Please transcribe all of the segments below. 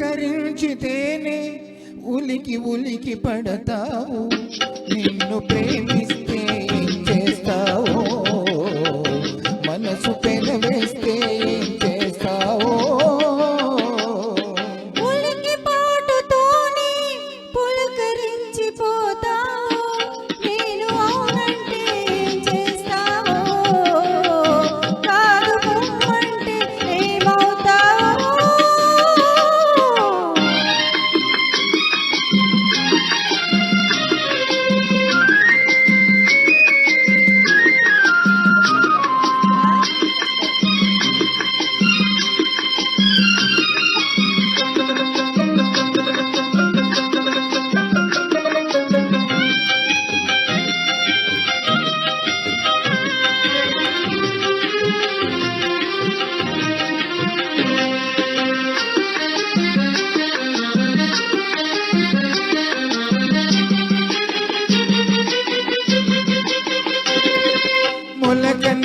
స్వీకరించితేనే ఉలికి ఉలికి పడతావు. నిన్ను ప్రేమి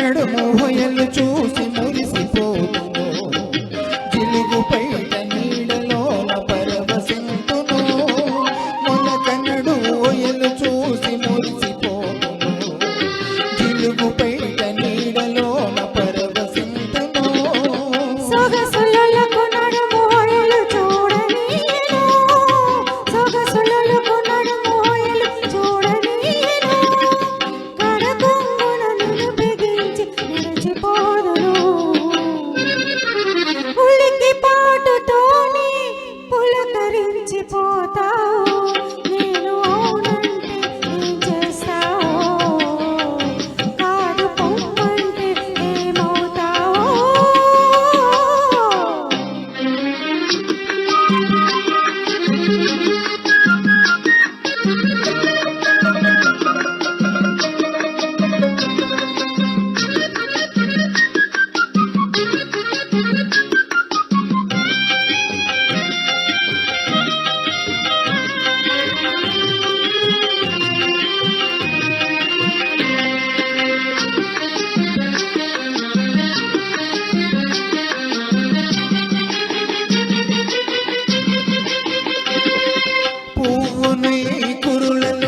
നെടുമോയൽ குருளன்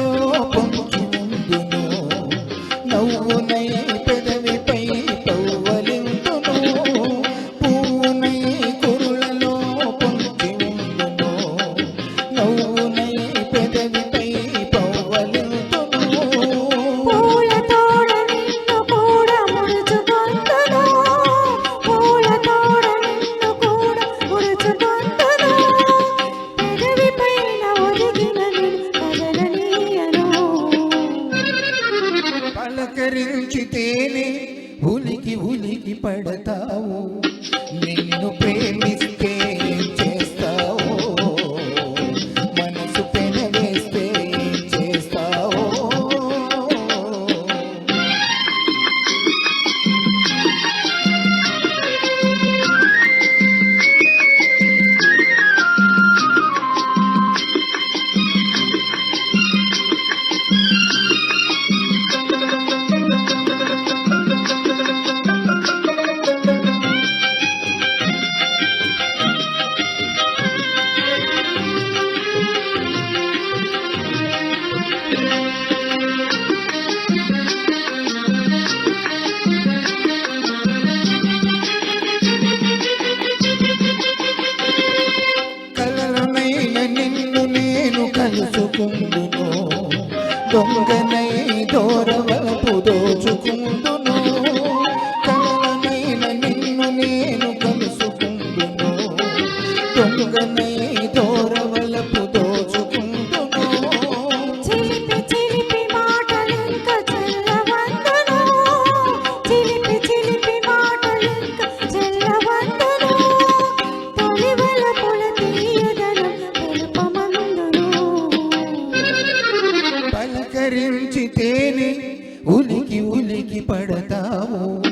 నిలిచితేనే ఉలికి ఉలికి పడతావు. నిన్ను ప్రేమ con ಪಿತಾವೋ